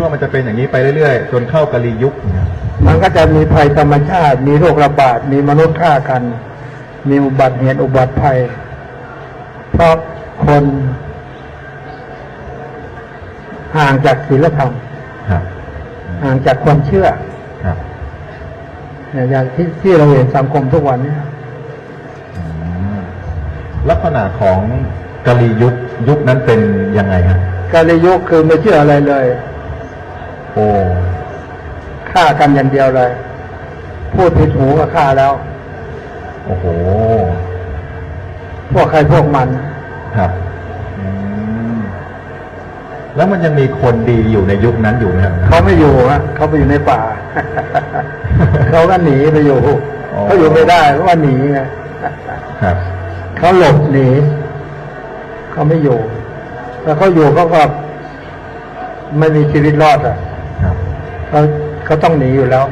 ดว่ามันจะเป็นอย่างนี้ไปเรื่อยๆ จนเข้ากะลียุคเนี่ยมันก็จะมีภัยธรรมชาติ มีโรคระบาด มีมนุษย์ฆ่ากัน มีอุบัติเหตุอุบัติภัย เพราะคนห่างจากศีลธรรมครับห่างจากความเชื่อครับเนี่ยอย่างที่ที่เราเห็นสังคมทุกวันเนี้อืมลักษณะของกะลียุคยุคนั้นเป็นยังไงฮะกาลยุคคือไม่เชื่ออะไรเลย โอ้ฆ่ากันอย่างเดียวเลย พูดผิดหูก็ฆ่าแล้ว โอ้โห พวกใครพวกมัน ครับอืมแล้วมันยังมีคนดีอยู่ในยุคนั้นอยู่ไหมครับเขาไม่อยู่ฮะเขาไปอยู่ในป่า เขาก็หนีไปอยู่อ๋อเขาอยู่ไม่ได้เพราะว่าหนีไงครับเขาหลบหนีเขาไม่อยู่ แล้วเขาอยู่เขาก็ไม่มีชีวิตรอดอะ เขาเขาต้องหนีอยู่แล้ว